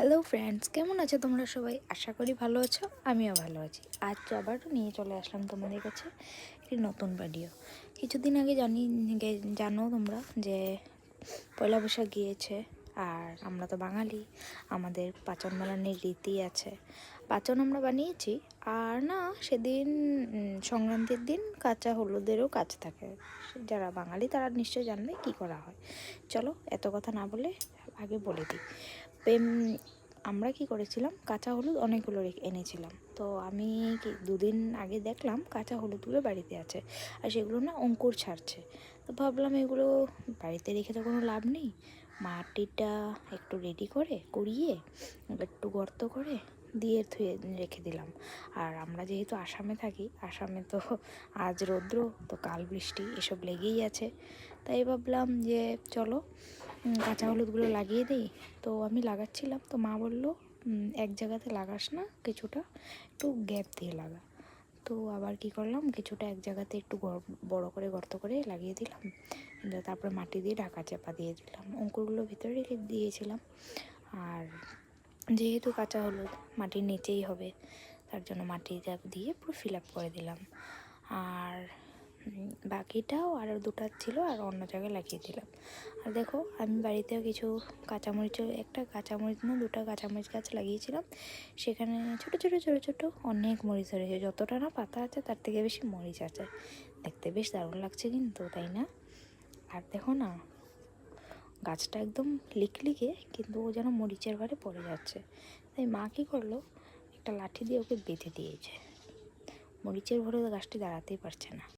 Hello friends কেমন আছো তোমরা সবাই? আশা করি ভালো আছো, আমিও ভালো আছি। আজ আবার নিয়ে চলে আসলাম তোমাদের কাছে একটি নতুন ভিডিও কিছুদিন আগে জানি জানো তোমরা যে পয়লা বৈশাখ গিয়েছে, আর আমরা তো বাঙালি, আমাদের পাচন বানানোর রীতি আছে। পাচন আমরা বানিয়েছি, আর না, সেদিন সংক্রান্তির দিন কাঁচা হলুদেরও কাজ থাকে। যারা বাঙালি তারা নিশ্চয় জানবে কি করা হয়। চলো, এত কথা না বলে আগে বলে দিই। প্রেম আমরা কি করেছিলাম? কাঁচা হলুদ অনেকগুলো এনেছিলাম। তো আমি কি, দুদিন আগে দেখলাম কাঁচা হলুদগুলো বাড়িতে আছে আর সেগুলো না অঙ্কুর ছাড়ছে। তো ভাবলাম এগুলো বাড়িতে রেখে তো কোনো লাভ নেই। মাটিটা একটু রেডি করে, কুড়িয়ে, একটু গর্ত করে দিয়ে থুয়ে রেখে দিলাম। আর আমরা যেহেতু আসামে থাকি, আসামে তো আজ রৌদ্র, তো কাল বৃষ্টি, এসব লেগেই আছে। তাই ভাবলাম যে চলো কাঁচা হলুদগুলো লাগিয়ে দিই। তো আমি লাগাচ্ছিলাম, তো মা বলল এক জায়গাতে লাগাস না, কিছুটা একটু গ্যাপ দিয়ে লাগা। তো আবার কি করলাম, কিছুটা এক জায়গাতে একটু বড় করে গর্ত করে লাগিয়ে দিলাম। তারপরে মাটি দিয়ে ঢাকা চাপা দিয়ে দিলাম। অঙ্কুরগুলো ভিতরে দিয়েছিলাম। আর যেহেতু কাঁচা হলুদ, মাটির নিচেই হবে, তার জন্য মাটিটা দিয়ে পুরো ফিল আপ করে দিলাম। আর বাকিটাও আরও দুটো ছিল আর অন্য জায়গায় লাগিয়ে দিলাম। আর দেখো, আমি বাড়িতেও কিছু কাঁচামরিচও একটা কাঁচামরিচ না, দুটো কাঁচামরিচ গাছ লাগিয়েছিলাম। সেখানে ছোট ছোট ছোট ছোট অনেক মরিচ ধরেছে। যতটা না পাতা আছে, তার থেকে বেশি মরিচ আছে। দেখতে বেশ দারুণ লাগছে কিন্তু, তাই না? আর দেখো না, গাছটা একদম লিকলিকে কিন্তু ও যেন মরিচের ভারে পড়ে যাচ্ছে। তাই মা কী করল? একটা লাঠি দিয়ে ওকে বেঁধে দিয়েছে। মরিচের ভরে গাছটি দাঁড়াতেই পারছে না।